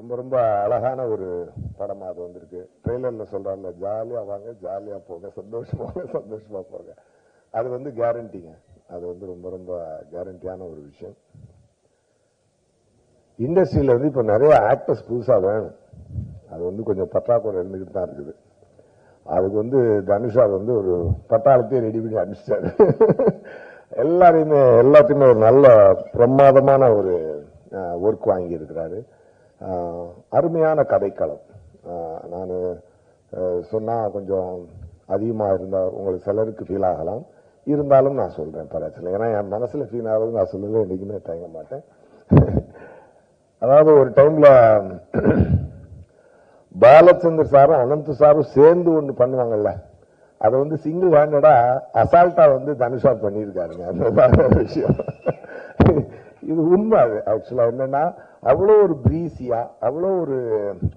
ரொம்ப ரொம்ப அழகான ஒரு படமாக அது வந்திருக்கு. ட்ரெய்லரில் சொல்கிறாங்க ஜாலியாக வாங்க ஜாலியாக போங்க சந்தோஷமாக சந்தோஷமாக போங்க. அது வந்து கேரண்டிங்க அது வந்து ரொம்ப ரொம்ப கேரண்டியான ஒரு விஷயம். இண்டஸ்ட்ரியில வந்து இப்போ நிறைய ஆக்டர்ஸ் புதுசாக வேணும். அது வந்து கொஞ்சம் பற்றாக்குறை இருந்துக்கிட்டு தான் இருக்குது. அதுக்கு வந்து தனுஷா வந்து ஒரு பட்டாளத்தையே ரெடி பண்ணி அனுப்பிச்சிட்டாரு. எல்லாரையுமே எல்லாத்தையுமே ஒரு நல்ல பிரமாதமான ஒரு ஒர்க் வாங்கியிருக்கிறாரு அருமையான கதைக்களம். நான் சொன்னால் கொஞ்சம் அதிகமாக இருந்தால் உங்களுக்கு சிலருக்கு ஃபீல் ஆகலாம். இருந்தாலும் நான் சொல்கிறேன் பிரச்சனை ஏன்னா என் மனசில் ஃபீல் ஆகுது நான் சொல்லவே என்றைக்குமே தயங்க மாட்டேன். அதாவது ஒரு டைமில் பாலச்சந்தர் சாரும் அனந்த் சாரும் சேர்ந்து ஒன்று பண்ணுவாங்கல்ல. அதை வந்து சிங்கிள் ஹேண்டடா அசால்ட்டாக வந்து தனுஷா பண்ணியிருக்காருங்க. அந்த விஷயம். இது உண்மை அது ஆக்சுவலாக என்னென்னா அவ்வளோ ஒரு ப்ரீஸியாக அவ்வளோ ஒரு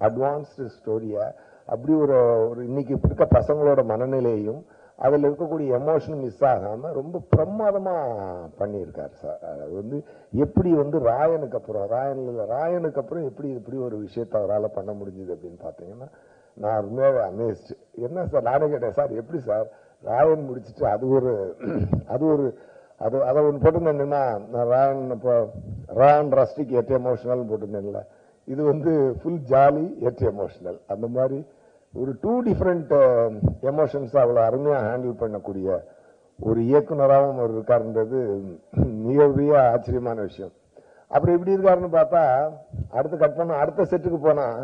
அட்வான்ஸ்டு ஸ்டோரியாக அப்படி ஒரு ஒரு இன்னைக்கு இருக்க பசங்களோட மனநிலையும் அதில் இருக்கக்கூடிய எமோஷன் மிஸ் ஆகாமல் ரொம்ப பிரமாதமாக பண்ணியிருக்காரு சார் அது வந்து எப்படி வந்து ராயனுக்கு அப்புறம் ராயன் ராயனுக்கு அப்புறம் எப்படி இப்படி ஒரு விஷயத்த அவரால் பண்ண முடிஞ்சுது அப்படின்னு பார்த்தீங்கன்னா நான் உண்மையாவே அமேஸ்டு என்ன சார் நானே கேட்டேன் சார் எப்படி சார் ராயன் முடிச்சுட்டு அது ஒரு அது ஒரு அது அதை ஒன்று போட்டிருந்தேன்னா நான் ரான் இப்போ ரான் ரஸ்டிக் எட் எமோஷனல் போட்டிருந்தேன்ல. இது வந்து ஃபுல் ஜாலி எட் எமோஷனல் அந்த மாதிரி ஒரு டூ டிஃப்ரெண்ட் எமோஷன்ஸ் அவ்வளோ அருமையாக ஹேண்டில் பண்ணக்கூடிய ஒரு இயக்குனராகவும் அவர் இருக்காருன்றது மிகப்பெரிய ஆச்சரியமான விஷயம். அப்புறம் எப்படி இருக்காருன்னு பார்த்தா அடுத்து கட் பண்ண அடுத்த செட்டுக்கு போனால்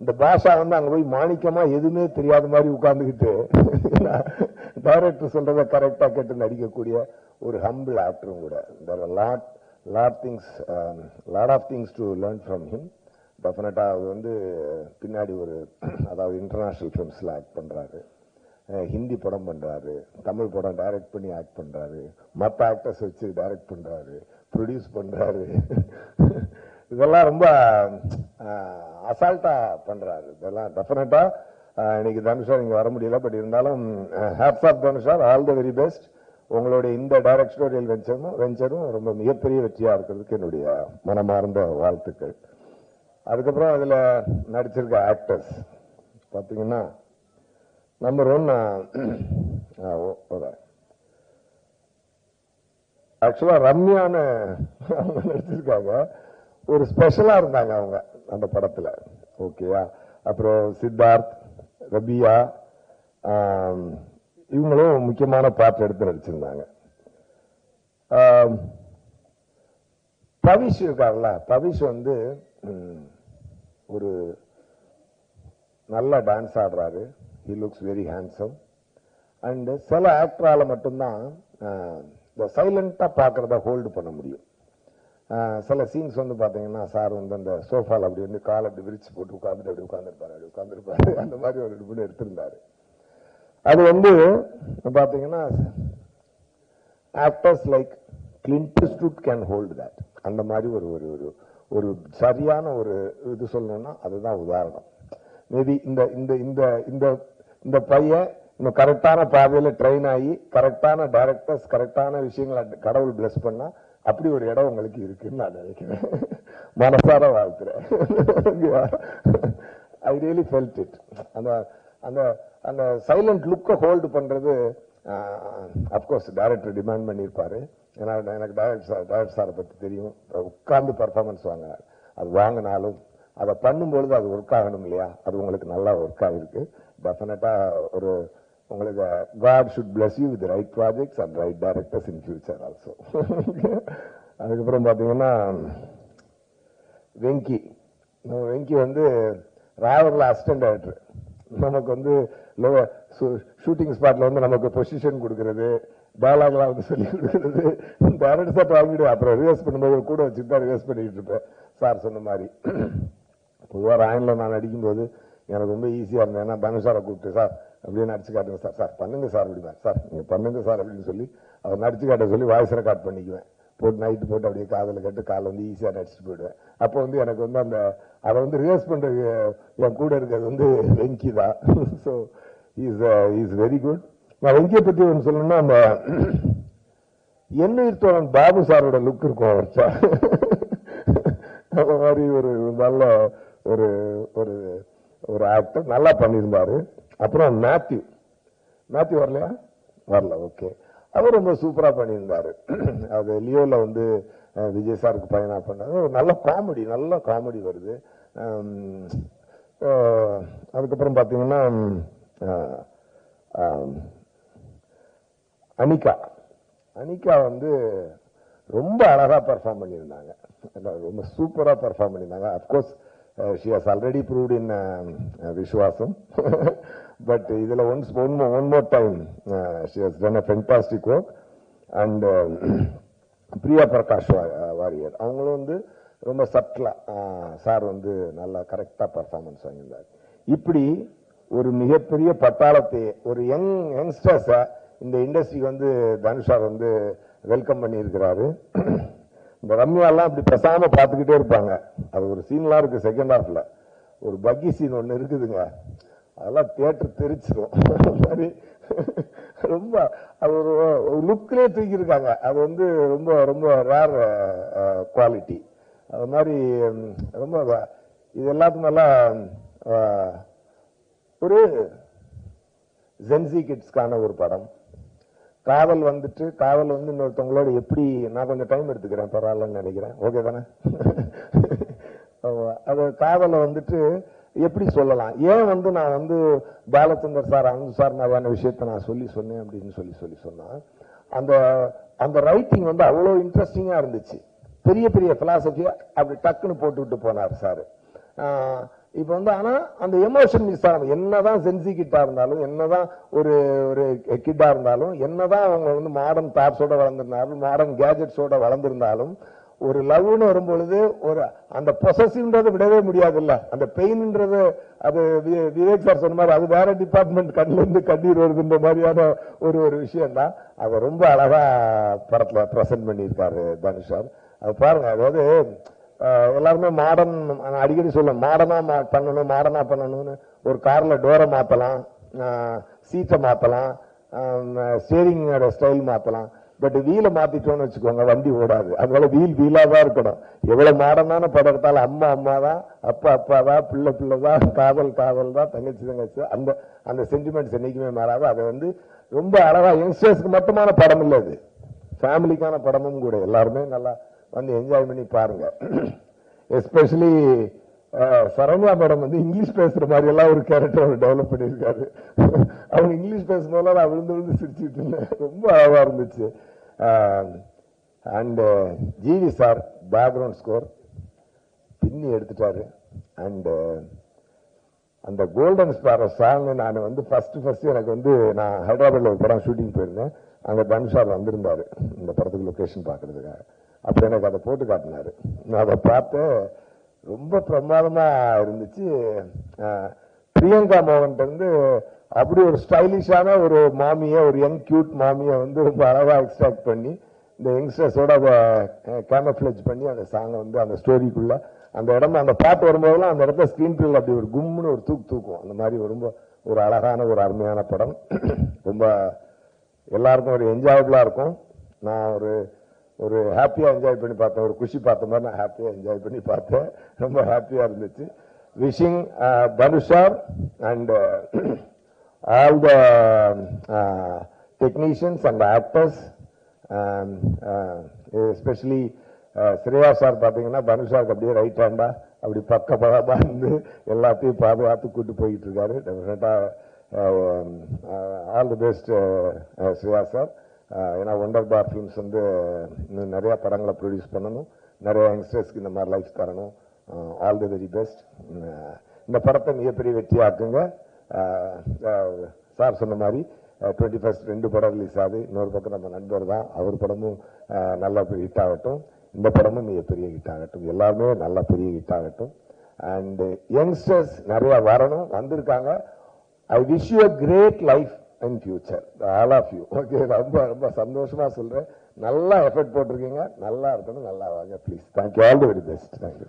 இந்த பாஷா வந்து அங்கே போய் மாணிக்கமாக எதுவுமே தெரியாத மாதிரி உட்காந்துக்கிட்டு டைரக்டர் சொல்றத கரெக்டாக கேட்டு நடிக்கக்கூடிய ஒரு ஹம்பிள் ஆக்டரும் கூட. Lot lot things lot of things to learn from him டெஃபினட்டாக அது வந்து பின்னாடி ஒரு அதாவது இன்டர்நேஷ்னல் ஃபிலிம்ஸில் ஆக்ட் பண்ணுறாரு ஹிந்தி படம் பண்ணுறாரு தமிழ் படம் டைரக்ட் பண்ணி ஆக்ட் பண்ணுறாரு மற்ற ஆக்டர்ஸ் வச்சு டைரக்ட் பண்ணுறாரு ப்ரொடியூஸ் பண்ணுறாரு இதெல்லாம் ரொம்ப அசால்ட்டாக பண்ணுறாரு இதெல்லாம் டெஃபினட்டாக இன்னைக்கு தனுஷா இங்கே வர முடியல பட் இருந்தாலும் ஹேப்ஸ் ஆஃப் தனுஷார் ஆல் த வெரி பெஸ்ட் உங்களுடைய இந்த டைரக்டோரியல் வெஞ்சரும் வெஞ்சரும் ரொம்ப மிகப்பெரிய வெற்றியாக இருக்கிறதுக்கு என்னுடைய மனமார்ந்த வாழ்த்துக்கள். அதுக்கப்புறம் அதில் நடிச்சிருக்க ஆக்டர்ஸ் பார்த்தீங்கன்னா நம்பர் ஒன் ஆக்சுவலாக ரம்யான்னு அவங்க நடிச்சிருக்காங்க. ஒரு ஸ்பெஷலாக இருந்தாங்க அவங்க அந்த படத்தில். ஓகேயா அப்புறம் சித்தார்த் ரபியா இவங்களும் முக்கியமான பாட்டு எடுத்து நடிச்சிருந்தாங்க. பவிஷ் இருக்கார்ல பவிஷ் வந்து ஒரு நல்ல டான்ஸ் ஆடுறாரு. He looks very handsome and சில ஆக்டரால் மட்டும்தான் இந்த சைலண்ட்டாக பார்க்குறத ஹோல்டு பண்ண முடியும். சில சீன்ஸ் வந்து பாத்தீங்கன்னா சார் வந்து அந்த சோஃபால அப்படி வந்து கால் அப்படி விரிச்சு போட்டு உட்காந்துட்டு அப்படி உட்காந்துருப்பாரு அப்படி உட்காந்துருப்பாரு அந்த மாதிரி ஒரு ரெண்டு எடுத்திருந்தாரு. அது வந்து பாத்தீங்கன்னா actors like Clint Eastwood can hold that அந்த மாதிரி ஒரு ஒரு ஒரு ஒரு சரியான ஒரு இது சொல்லணும்னா அதுதான் உதாரணம். மேபி இந்த இந்த இந்த இந்த இந்த பையன் இன்னும் கரெக்டான பாதையில ட்ரெயின் ஆகி கரெக்டான டைரக்டர்ஸ் கரெக்டான விஷயங்களை கடவுள் பிளஸ் பண்ணா அப்படி ஒரு இடம் உங்களுக்கு இருக்குன்னு நான் நினைக்கிறேன். மனசார வாழ்த்துறேன். ஐ ரியலி ஃபெல்ட் இட் அந்த அந்த அந்த சைலண்ட் லுக்கை ஹோல்டு பண்ணுறது அப்கோர்ஸ் டைரக்டர் டிமாண்ட் பண்ணியிருப்பாரு. ஏன்னா எனக்கு டைரக்டர் சார் டைரக்டர் சாரை பற்றி தெரியும். உட்கார்ந்து பர்ஃபார்மன்ஸ் வாங்க அது வாங்கினாலும் அதை பண்ணும்பொழுது அது ஒர்க் ஆகணும் இல்லையா? அது உங்களுக்கு நல்லா ஒர்க் ஆகிருக்கு டெஃபினட்டாக ஒரு உங்களுக்கு God should bless you with right projects and right directors in future also அதுக்கப்புறம் பார்த்தீங்கன்னா வெங்கி வெங்கி வந்து ராவரில் அசிஸ்டன்ட் டைரக்டர் நமக்கு வந்து ஷூட்டிங் ஸ்பாட்டில் வந்து நமக்கு பொசிஷன் கொடுக்கறது டயலாக்லாம் வந்து சொல்லி கொடுக்கறது. டைரக்டர் ஆல்ரெடி அப்புறம் ரிவர்ஸ் பண்ணும்போது கூட வச்சுட்டு தான் ரிவர்ஸ் பண்ணிக்கிட்டு இருப்பேன். சார் சொன்ன மாதிரி. பொதுவாக ராயனில் நான் நடிக்கும்போது எனக்கு ரொம்ப ஈஸியாக இருந்தேன் ஏன்னா தனுஷாரை கூப்பிட்டு சார் அப்படியே அடிச்சு காட்டுங்க சார். சார் பண்ணுங்க சார் அப்படிமா சார் நீங்கள் பண்ணுங்க சார் அப்படின்னு சொல்லி அவர் நடிச்சு காட்ட சொல்லி வாய்ஸ் ரெக்கார்ட் பண்ணிக்குவேன். போட்டு நைட்டு போட்டு அப்படியே காதில் கட்டு காலை வந்து ஈஸியாக நடிச்சுட்டு போயிடுவேன். அப்போ வந்து எனக்கு வந்து அந்த அதை வந்து ரிஹர்ஸ் பண்ணுறது என் கூட இருக்கிறது வந்து வெங்கி தான். So is is very good நான் வெங்கியை பற்றி ஒன்று சொல்லணும்னா அந்த எண்ணெயிர் தோழன் பாபு சாரோட லுக் இருக்கும் அவர்கிட்ட அந்த மாதிரி ஒரு நல்ல ஒரு ஒரு ஒரு ஆக்டர் நல்லா பண்ணியிருந்தாரு. அப்புறம் மேத்யூ. மேத்யூ வரலையா? வரல ஓகே. அவர் ரொம்ப சூப்பராக பண்ணியிருந்தாரு. அது லியோவில் வந்து விஜய் சாருக்கு பையனா பண்ணார் ஒரு நல்ல காமெடி நல்ல காமெடி வருது. அதுக்கப்புறம் பார்த்தீங்கன்னா அனிகா. அனிகா வந்து ரொம்ப அழகாக பெர்ஃபார்ம் பண்ணியிருந்தாங்க. ரொம்ப சூப்பராக பெர்ஃபார்ம் பண்ணியிருந்தாங்க. Of course she has already proved in Viswasam but இதில் once one one more time she has done a fantastic work and Priya Prakash Varrier அவங்களும் வந்து ரொம்ப சட்டலாக சார் வந்து நல்லா கரெக்டாக பர்ஃபார்மன்ஸ் வாங்கியிருந்தார். இப்படி ஒரு மிகப்பெரிய பட்டாளத்தை ஒரு யங் யங்ஸ்டர்ஸை இந்த இண்டஸ்ட்ரிக்கு வந்து தனுஷார் வந்து வெல்கம் பண்ணியிருக்கிறாரு. ரம்யாலாம் அப்படி பேசாம பார்த்துக்கிட்டே இருப்பாங்க. அது ஒரு சீன்லாம் இருக்குது செகண்ட் ஹாஃபில் ஒரு பக்கி சீன் ஒன்று இருக்குதுங்க. அதெல்லாம் தேட்டர் தெரிச்சிடும் மாதிரி ரொம்ப அது ஒரு லுக்கிலே தூக்கியிருக்காங்க. அது வந்து ரொம்ப ரொம்ப ரேர் குவாலிட்டி அது மாதிரி ரொம்ப இது எல்லாத்துக்கும் நல்லா ஒரு ஜென்சி கிட்ஸ்க்கான ஒரு படம். காவல் வந்துட்டு காவல் வந்து இன்னொருத்தவங்களோட எப்படி நான் கொஞ்சம் டைம் எடுத்துக்கிறேன் பரவாயில்லன்னு நினைக்கிறேன். ஓகே தானே? அது டிராவலை வந்துட்டு எப்படி சொல்லலாம்? ஏன் வந்து நான் வந்து பாலச்சந்தர் சார் அனந்த் சார் மாதிரியான விஷயத்தை நான் சொல்லி சொன்னேன் அப்படின்னு சொல்லி சொல்லி சொன்னால் அந்த அந்த ரைட்டிங் வந்து அவ்வளோ இன்ட்ரெஸ்டிங்காக இருந்துச்சு. பெரிய பெரிய பிலாசபியா அப்படி டக்குன்னு போட்டு விட்டு போனார் சார். இப்ப வந்து ஆனா அந்த எமோஷன் மிஸ் ஆகும் என்னதான் சென்சி கிட்டா இருந்தாலும் என்னதான் ஒரு ஒரு கிட்டா இருந்தாலும் என்னதான் அவங்க வந்து மாடர்ன் தாட்ஸோட வளர்ந்திருந்தாலும் மாடர்ன் கேஜெட்ஸோட வளர்ந்திருந்தாலும் ஒரு லவ்னு வரும்பொழுது ஒரு அந்த பொசசிவ்ன்றதை விடவே முடியாதுல்ல. அந்த பெயின்ன்றது அது விவேக் சார் சொன்ன மாதிரி அது வேற டிபார்ட்மெண்ட் கண்ணிலிருந்து கண்ணீர் வருதுன்ற மாதிரியான ஒரு ஒரு விஷயம் தான் அதை ரொம்ப அழகா படத்துல பிரசன்ட் பண்ணியிருக்காரு தனுஷ் சார் அது பாருங்க அதாவது எல்லாருமே மாடர்ன் அடிக்கடி சொல்லுவேன் மாடர்னா பண்ணணும் மாடர்னா பண்ணணும்னு ஒரு காரில் டோரை மாற்றலாம் சீட்டை மாற்றலாம் ஸ்டேரிங்கோட ஸ்டைல் மாற்றலாம் பட் வீலை மாற்றிட்டோன்னு வச்சுக்கோங்க வண்டி ஓடாது. அதனால வீல் வீலாக தான் இருக்கணும். எவ்வளோ மாடனான படம் எடுத்தாலும் அம்மா அம்மா தான் அப்பா அப்பா தான் பிள்ளை பிள்ளை தான் காதல் காதல் தான் தங்கச்சி தங்கச்சி அந்த அந்த சென்டிமெண்ட்ஸ் என்றைக்குமே மாறாது. அதை வந்து ரொம்ப அழகாக யங்ஸ்டர்ஸ்க்கு மட்டுமான படம் இல்லை அது ஃபேமிலிக்கான படமும் கூட. எல்லாருமே நல்லா வந்து என்ஜாய் பண்ணி பாருங்க. எஸ்பெஷலி சரண்யா மேடம் வந்து இங்கிலீஷ் பேசுற மாதிரி எல்லாம் ஒரு கேரக்டர் அவர் டெவலப் பண்ணியிருக்காரு. அவங்க இங்கிலீஷ் பேசும்போது நான் விழுந்து விழுந்து சிரிச்சுட்டு இருந்தேன். ரொம்ப அழகா இருந்துச்சு. And GV sir background score பின்னி எடுத்துட்டாரு. அண்ட் அந்த கோல்டன் ஸ்பாரோ சாங் நான் வந்து ஃபர்ஸ்ட் ஃபர்ஸ்ட் எனக்கு வந்து நான் ஹைதராபாத்ல ஒரு படம் ஷூட்டிங் போயிருந்தேன். அங்கே தனுஷார் வந்திருந்தாரு. இந்த படத்துக்கு லொக்கேஷன் பார்க்கறதுக்காக. அப்ப எனக்கு அதை போட்டு காட்டினாரு. நான் அதை பார்த்து ரொம்ப பிரமாதமாக இருந்துச்சு. பிரியங்கா மோகன் வந்து அப்படி ஒரு ஸ்டைலிஷான ஒரு மாமியை ஒரு யங் கியூட் மாமியை வந்து ரொம்ப அழகாக எக்ஸ்ட்ராக்ட் பண்ணி இந்த யங்ஸ்டர்ஸோட கேமஃபிளேஜ் பண்ணி அந்த சாங்கை வந்து அந்த ஸ்டோரிக்குள்ளே அந்த இடம் அந்த பாட்டு வரும்போதெல்லாம் அந்த இடத்துல ஸ்க்ரீன் பிளேல அப்படி ஒரு கும்னு ஒரு தூக்கு தூக்கும். அந்த மாதிரி ரொம்ப ஒரு அழகான ஒரு அருமையான படம். ரொம்ப எல்லாருக்கும் ஒரு என்ஜாயபிளா இருக்கும். நான் ஒரு ஒரு ஹாப்பியாக என்ஜாய் பண்ணி பார்த்தேன். ஒரு குஷி பார்த்த மாதிரி நான் ஹாப்பியாக என்ஜாய் பண்ணி பார்த்தேன். ரொம்ப ஹாப்பியாக இருந்துச்சு. Wishing தனுஷார் and all the technicians and actors especially Shreya sir பார்த்தீங்கன்னா பனுஷாருக்கு அப்படியே ரைட் ஹேண்டா அப்படி பக்க பதமா இருந்து எல்லாத்தையும் பாதுகாத்து கூட்டு போயிட்டு இருக்காரு. டெஃபினட்டாக all the best Shreya sir ஏன்னா ஒண்டர் பார் ஃபிலிம்ஸ் வந்து இன்னும் நிறையா படங்களை ப்ரொடியூஸ் பண்ணணும். நிறைய யங்ஸ்டர்ஸ்க்கு இந்த மாதிரி லைஃப் தரணும். ஆல் தி வெரி பெஸ்ட் இந்த படத்தை மிகப்பெரிய வெற்றியாக்குங்க. சார் சொன்ன மாதிரி டுவெண்ட்டி ஃபஸ்ட் ரெண்டு படம் ரிலீஸ் ஆகுது. இன்னொரு பக்கம் நம்ம நண்பர் தான். அவர் படமும் நல்லா ஹிட் ஆகட்டும். இந்த படமும் மிகப்பெரிய ஹிட் ஆகட்டும். எல்லாருமே நல்லா பெரிய ஹிட் ஆகட்டும். அண்டு யங்ஸ்டர்ஸ் நிறையா வரணும். வந்திருக்காங்க. I wish you a great life in future all of you okay ரொம்ப ரொம்ப சந்தோஷமாக சொல்கிறேன் நல்லா எஃபர்ட் போட்டிருக்கீங்க. நல்லா இருக்கணும் நல்லா வாங்க please thank you all the very best thank you